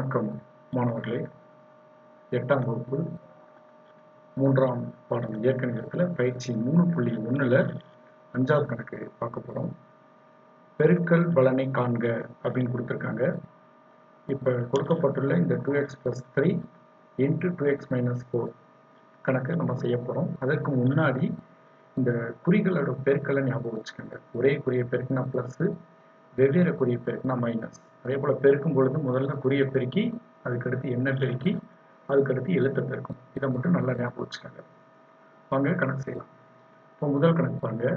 வணக்கம் மாணவர்களே. எட்டாம் வகுப்பு மூன்றாம் பாடம் இயற்கணிதத்தில் பயிற்சி மூணு புள்ளி ஒன்றில் அஞ்சாவது கணக்கு பார்க்க போகிறோம் பெருக்கல் பலனை காண்க அப்படின்னு கொடுத்துருக்காங்க. இப்போ கொடுக்கப்பட்டுள்ள இந்த two X plus three into two X minus four கணக்கு நம்ம செய்ய போகிறோம் அதற்கு முன்னாடி இந்த குறிகளோட பெருக்கலை ஞாபகம் வச்சுக்கோங்க. ஒரே குறிய பெருக்குனா ப்ளஸ்ஸு வெவ்வேறு குறிய பெருக்குனா மைனஸ் அதே போல் பெருக்கும் பொழுது முதல்ல குறிய பெருக்கி அதுக்கடுத்து எண்ணெய் பெருக்கி அதுக்கடுத்து எழுத்தை பெருக்கும். இதை மட்டும் நல்லா ஞாபகம் வச்சுக்கோங்க. வாங்க கணக்கு செய்யலாம். இப்போ முதல் கணக்கு பாருங்க.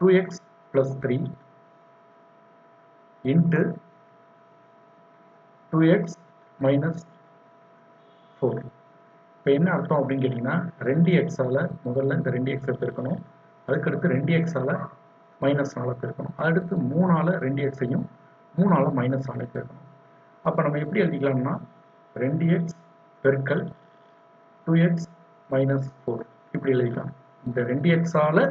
Two X plus three into two X minus four இப்போ என்ன அர்த்தம் அப்படின்னு கேட்டிங்கன்னா ரெண்டு எக்ஸால் முதல்ல இந்த ரெண்டு எக்ஸை பெருக்கணும். அதுக்கடுத்து ரெண்டு எக்ஸால் மைனஸ் நாளை பெருக்கணும். அடுத்து மூணால் ரெண்டு எக்ஸையும் மூணால் மைனஸ் நாளை பெருக்கணும். அப்போ நம்ம எப்படி எழுதிக்கலாம்னா ரெண்டு எக்ஸ் பெருக்கல் டூ எக்ஸ் மைனஸ் ஃபோர் இப்படி எழுதிக்கலாம். இந்த ரெண்டு எக்ஸால்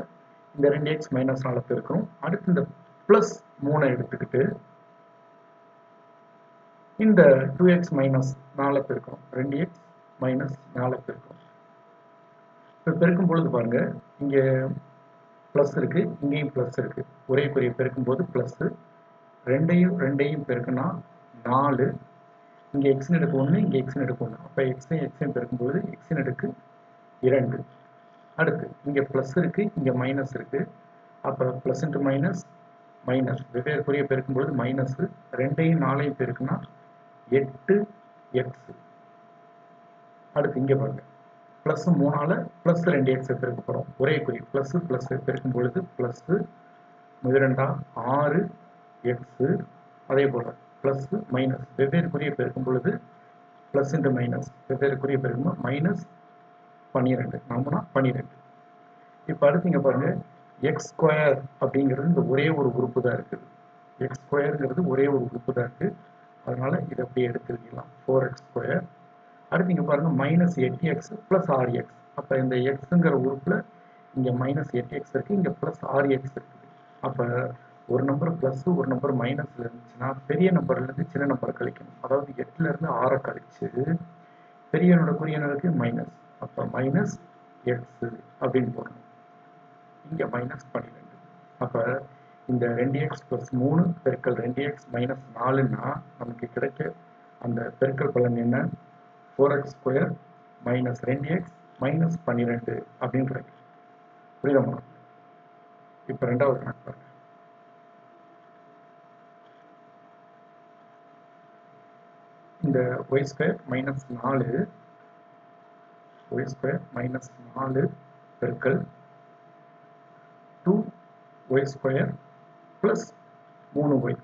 இந்த ரெண்டு எக்ஸ் மைனஸ் நாளை பெருக்கணும். அடுத்து இந்த ப்ளஸ் மூணை எடுத்துக்கிட்டு இந்த டூ எக்ஸ் மைனஸ் நாலு பெருக்கணும். ரெண்டு எக்ஸ் மைனஸ் நாலு பெருக்கணும். இப்போ பெருக்கும் பொழுது பாருங்கள் இங்கே ப்ளஸ் இருக்கு இங்கேயும் ப்ளஸ் இருக்கு. ஒரே குறியை பெருக்கும் போது ப்ளஸ்ஸு ரெண்டையும் ரெண்டையும் பெருக்குனா நாலு. இங்கே எக்ஸின் எடுக்கு ஒன்று இங்கே எக்ஸின் எடுக்கு ஒன்று அப்போ எக்ஸையும் எக்ஸையும் பெருக்கும்போது எக்ஸின் எடுக்கு இரண்டு. அடுத்து இங்கே ப்ளஸ் இருக்கு இங்கே மைனஸ் இருக்கு. அப்போ ப்ளஸ் இன்ட்டு மைனஸ் மைனஸ் வெவ்வேறு குறியை பெருக்கும்பொழுது மைனஸ் ரெண்டையும் நாலையும் பெருக்குனா எட்டு எக்ஸ் அடுத்து இங்கே பாருங்கள் ப்ளஸ் மூணால் ப்ளஸ் ரெண்டு எக்ஸை பெருக்க போகிறோம் ஒரே குறி ப்ளஸ் ப்ளஸ் பெருக்கும் பொழுது ப்ளஸ்ஸு முதரெண்டா ஆறு எக்ஸு அதே போல் ப்ளஸ்ஸு மைனஸ் வெவ்வேறு குறிய பெருக்கும் பொழுது ப்ளஸ் இன்ட்டு மைனஸ் வெவ்வேறு குறிய பெருக்கும் மைனஸ் பன்னிரெண்டு. நாமனா பன்னிரெண்டு. இப்போ அடுத்து இங்கே பாருங்க எக்ஸ் ஸ்கொயர் அப்படிங்கிறது இந்த ஒரே ஒரு உறுப்பு தான் இருக்குது எக்ஸ் ஸ்கொயருங்கிறது ஒரே ஒரு உறுப்பு தான் இருக்குது அதனால இதை அப்படியே எடுத்துக்கலாம். ஃபோர் எக்ஸ் ஸ்கொயர் அடுத்து இங்கே பாருங்கள் மைனஸ் எட்டு எக்ஸ் ப்ளஸ் ஆறு எக்ஸ் அப்போ இந்த எக்ஸுங்கிற உறுப்பில் இங்கே மைனஸ் எட்டு எக்ஸ் இருக்குது இங்கே ப்ளஸ் ஆறு எக்ஸ் இருக்குது அப்போ ஒரு நம்பர் ப்ளஸ்ஸு ஒரு நம்பர் மைனஸில் இருந்துச்சுன்னா பெரிய நம்பர்லேருந்து சின்ன நம்பரை கழிக்கணும். அதாவது எட்டுலேருந்து ஆறை கழிச்சு பெரியனோட குறியனருக்கு மைனஸ் அப்போ மைனஸ் எக்ஸு அப்படின்னு போடணும். இங்கே மைனஸ் பன்னிரெண்டு. அப்போ இந்த ரெண்டு எக்ஸ் ப்ளஸ் மூணு பெருக்கல் ரெண்டு எக்ஸ் மைனஸ் நாலுன்னா நமக்கு கிடைக்க அந்த பெருக்கல் பலன் என்ன? ஃபோர் எக்ஸ் ஸ்கொயர் மைனஸ் ரெண்டு எக்ஸ் மைனஸ் பன்னிரெண்டு அப்படின்ற கிடைக்கும் இப்போ ரெண்டாவது கணக்கு பாருங்க. இந்த ஒய் ஸ்கொயர் மைனஸ் நாலு ஒய் ஸ்கொயர் மைனஸ் நாலு பெருக்கல் டூ ஒய் ஸ்கொயர் ப்ளஸ் மூணு ஒய்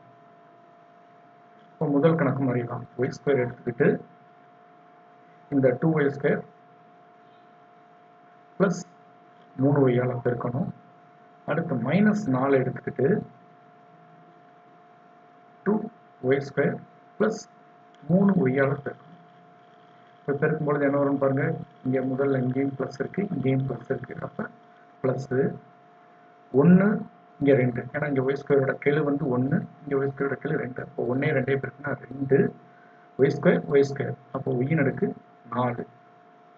இப்போ முதல் கணக்கு மாதிரிலாம் ஒய் ஸ்கொயர் எடுத்துக்கிட்டு இந்த டூ ஒய் ஸ்கொயர் ப்ளஸ் மூணு ஒய்யால் பெருக்கணும். அடுத்து மைனஸ் நாலு எடுத்துக்கிட்டு டூ ஒய் ஸ்கொயர் ப்ளஸ் மூணு ஒய்யால் பெருக்கணும். இப்போ பெருக்கும் பொழுது என்ன வரும்னு பாருங்க. இங்கே முதல்ல இங்கேயும் ப்ளஸ் இருக்கு இங்கேயும் ப்ளஸ் இருக்கு. அப்போ ப்ளஸ்ஸு ஒன்று இங்கே ரெண்டு. ஏன்னா இங்கே ஒய் ஸ்கொயரோட கெழு வந்து ஒன்று இங்கே ஒய் ஸ்கொயரோட கெழு ரெண்டு. அப்போ ஒன்றே ரெண்டே பேருக்குன்னா ரெண்டு. ஒய் ஸ்கொயர் ஒய் ஸ்கொயர் அப்போ ஒய்யின் அடுக்கு நாலு.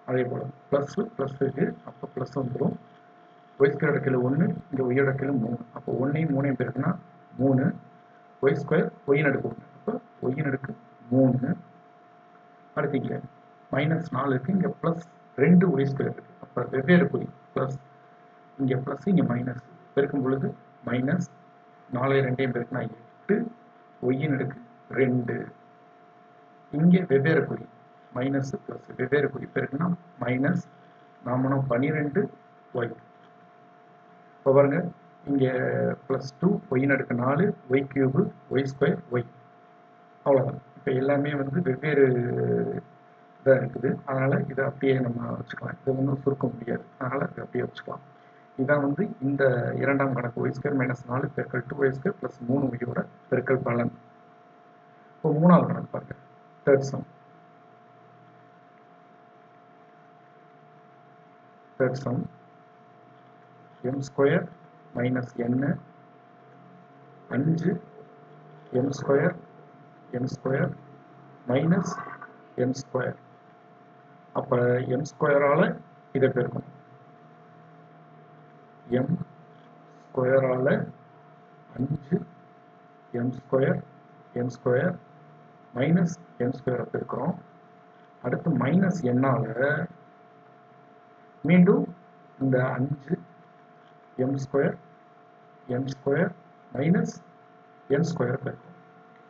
அதே போல். ப்ளஸ்ஸு ப்ளஸ் இருக்கு அப்போ ப்ளஸ் வந்துடும் ஒய் ஸ்கொயரோட கீழே ஒன்று இங்கே ஒய்யோட கீழே மூணு. அப்போ ஒன்றையும் மூணையும் பெருக்குன்னா மூணு. ஒய் ஸ்கொயர் ஒய்யின் அடுக்கு ஒன்று அப்போ ஒய்யின் அடுக்கு மூணு. அடுத்து இங்கே மைனஸ் நாலு இருக்குது இங்கே ப்ளஸ் ரெண்டு ஒய் ஸ்கொயர் இருக்குது அப்போ வெவ்வேறு குறி ப்ளஸ் இங்கே ப்ளஸ் இங்கே மைனஸ் பெருக்கும் பொழுது மைனஸ் நாலு ரெண்டையும் பெருக்குனா எட்டு. ஒய்யின் அடுக்கு ரெண்டு. இங்கே வெவ்வேறு குறி மைனஸ் ப்ளஸ் வெவ்வேறு குறிப்பு இருக்குன்னா மைனஸ் நாமனும் பன்னிரெண்டு ஒய் இப்போ பாருங்க இங்கே ப்ளஸ் டூ ஒய்னு அடுக்கு நாலு Y cube Y square Y அவ்வளோதான் இப்போ எல்லாமே வந்து வெவ்வேறு இதாக இருக்குது. அதனால் இதை அப்படியே நம்ம வச்சுக்கலாம். இதை ஒன்றும் சுருக்க முடியாது. அதனால் இதை அப்படியே வச்சுக்கலாம். இதான் வந்து இந்த இரண்டாம் கணக்கு. ஒய் ஸ்கொயர் மைனஸ் நாலு பெருக்கல் டூ ஒய் ஸ்கொயர் ப்ளஸ் மூணு ஒய்யோட பெருக்கல் பலன். இப்போ மூணாவது கணக்கு பாருங்க. Third sum third sum M square minus N அஞ்சு. M square M square minus M square அப்போ எம் ஸ்கொயரால் இதை பெருக்கணும். எம் ஸ்கொயரால் அஞ்சு. M square M square minus M ஸ்கொயரை பெருக்கிறோம். அடுத்து மைனஸ் என்னால் மீண்டும் இந்த அஞ்சு M square M square minus M square பெருக்கும்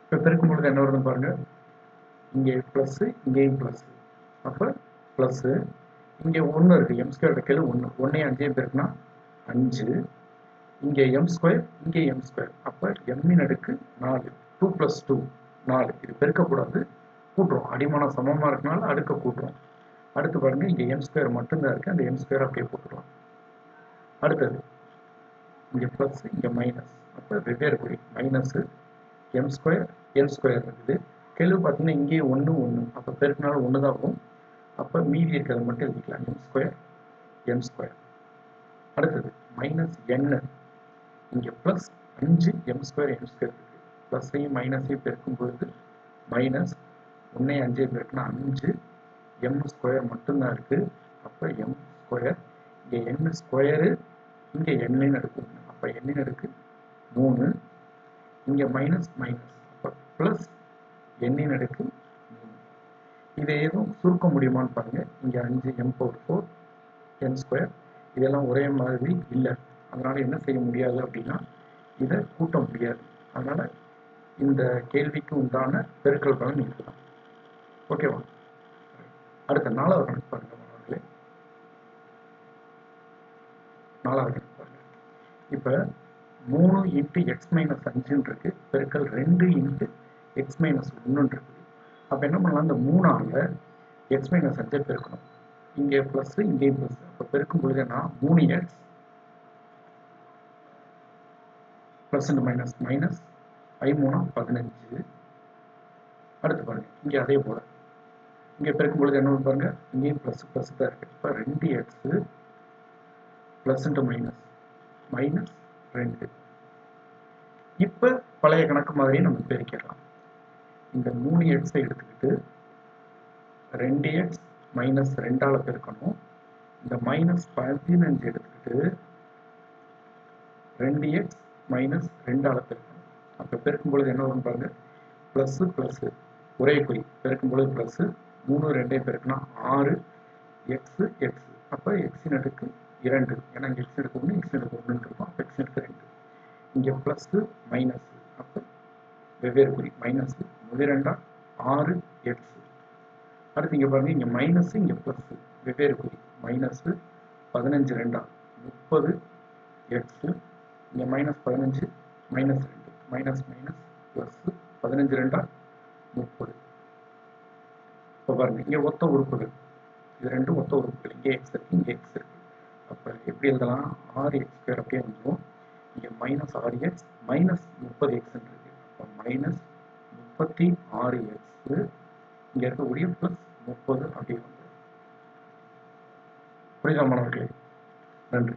இப்போ பெருக்கும் பொழுது என்ன வருதுன்னு பாருங்கள் இங்கே ப்ளஸ்ஸு இங்கேயும் ப்ளஸ்ஸு அப்போ ப்ளஸ்ஸு இங்கே ஒன்று இருக்குது எம் ஸ்கொயர் கையில் ஒன்று ஒன்றே அஞ்சையும் பெருக்குனா அஞ்சு. இங்கே எம் ஸ்கொயர் இங்கே எம் ஸ்கொயர் அப்போ எம்மின் அடுக்கு நாலு. டூ ப்ளஸ் டூ நாலு. இது பெருக்கக்கூடாது. கூட்டுறோம். அடிமானம் சமமாக இருக்கனால அடுக்க கூட்டுறோம். அடுத்து பாருங்க இங்கே எம் ஸ்கொயர் மட்டும்தான் இருக்குது அந்த எம் ஸ்கொயர் அப்படியே போட்டுருவாங்க அடுத்தது இங்கே ப்ளஸ் இங்கே மைனஸ் அப்போ வெவ்வேறு குறி minus M square M square இருக்குது. கெழு பார்த்தீங்கன்னா இங்கேயே ஒன்று ஒன்று அப்போ பெருக்கினாலும் ஒன்று தான் ஆகும் அப்போ மீதி இருக்கிறத மட்டும் எழுதிக்கலாம். எம் ஸ்கொயர் எம் ஸ்கொயர் அடுத்தது மைனஸ் என்னு இங்கே ப்ளஸ் அஞ்சு எம் ஸ்கொயர் எம் ஸ்கொயர் இருக்குது ப்ளஸ்ஸையும் மைனஸையும் பெருக்கும் பொழுது மைனஸ் ஒன்றே அஞ்சே பெருக்குனா அஞ்சு. எம் ஸ்கொயர் மட்டும்தான் இருக்குது அப்போ எம் ஸ்கொயர் இங்கே என் ஸ்கொயரு இங்கே எண்ணின் அடுக்கு அப்போ எண்ணின் அடுக்கு மூணு. இங்கே மைனஸ் மைனஸ் அப்போ ப்ளஸ் எண்ணின் அடுக்கு மூணு. இதை எதுவும் சுருக்க முடியுமான்னு பாருங்கள் இங்கே அஞ்சு M power four N square இதெல்லாம் ஒரே மாதிரி இல்லை. அதனால் என்ன செய்ய முடியாது அப்படின்னா இதை கூட்ட முடியாது. அதனால் இந்த கேள்விக்கு உண்டான பெருக்கல் பலன் இதுதான். ஓகேவா? அடுத்த நாலாவது கணக்கு பாருங்க மாணவர்களே. நாலாவது கணக்கு பாருங்க. இப்போ மூணு இன்ட்டு எக்ஸ் மைனஸ் அஞ்சுன்னு இருக்கு பெருக்கல் ரெண்டு இன்ட்டு எக்ஸ் மைனஸ் ஒன்றுன்னு இருக்குது அப்போ என்ன பண்ணலாம்? இந்த மூணால் எக்ஸ் மைனஸ் அஞ்சை பெருக்கணும். இங்கே ப்ளஸ்ஸு இங்கேயும் ப்ளஸ் அப்போ பெருக்கும் பொழுது என்ன? மூணு X plus and minus minus ஐ மூணா பதினஞ்சு. அடுத்து பாருங்க. இங்கே அதே போல. இங்கே பெருக்கும் பொழுது என்ன பாருங்க? இங்கேயும் ப்ளஸ் ப்ளஸ் தான் இருக்கு. இப்போ ரெண்டு எக்ஸு ப்ளஸ் மைனஸ் மைனஸ் ரெண்டு. இப்போ பழைய கணக்கு மாதிரியே நம்ம பெருக்கிடலாம் இந்த மூணு எக்ஸை எடுத்துக்கிட்டு ரெண்டு எக்ஸ் மைனஸ் ரெண்டால் பெருக்கணும். இந்த மைனஸ் பதினஞ்சு எடுத்துக்கிட்டு ரெண்டு எக்ஸ் மைனஸ் ரெண்டால் பெருக்கணும். அப்போ பெருக்கும் பொழுது என்ன வரும் பாருங்க? ப்ளஸ்ஸு ப்ளஸ்ஸு ஒரே குறி. பெருக்கும் பொழுது ப்ளஸ்ஸு மூணு ரெண்டே பெருக்கினா ஆறு எக்ஸு எக்ஸ் அப்போ எக்ஸின் அடுக்கு இரண்டு. ஏன்னா இங்கே எக்ஸ் எடுக்க ஒன்று எக்ஸ் எடுக்க ஒன்றுன்னு இருக்கும். அப்போ எக்ஸ் எடுக்க ரெண்டு. இங்கே ப்ளஸ்ஸு மைனஸு அப்போ வெவ்வேறு குறி. மைனஸு முதலிரண்டா ஆறு எக்ஸ் அடுத்து இங்கே பாருங்கள் இங்கே மைனஸு இங்கே ப்ளஸ்ஸு வெவ்வேறு குறி. மைனஸு பதினஞ்சு ரெண்டா. முப்பது எக்ஸு இங்கே மைனஸ் பதினஞ்சு மைனஸ் ரெண்டு. மைனஸ் மைனஸ் ப்ளஸ்ஸு பதினஞ்சு ரெண்டா முப்பது. இப்போ பாருங்க இங்கே ஒத்த உறுப்புகள். இது ரெண்டும் ஒத்த உறுப்புகள். இங்கே எக்ஸ் இருக்கு இங்கே எக்ஸ் இருக்கு. அப்போ எப்படி எழுதலாம்? ஆறு எக்ஸ் ஸ்கொயர் அப்படியே வந்துடும் இங்கே மைனஸ் ஆறு எக்ஸ் மைனஸ் முப்பது எக்ஸ் இருக்கு. அப்போ மைனஸ் முப்பத்தி ஆறு எக்ஸ் இங்கே இருக்கக்கூடிய ப்ளஸ் முப்பது அப்படியே வந்து புரியுதா மாணவர்களே? நன்றி.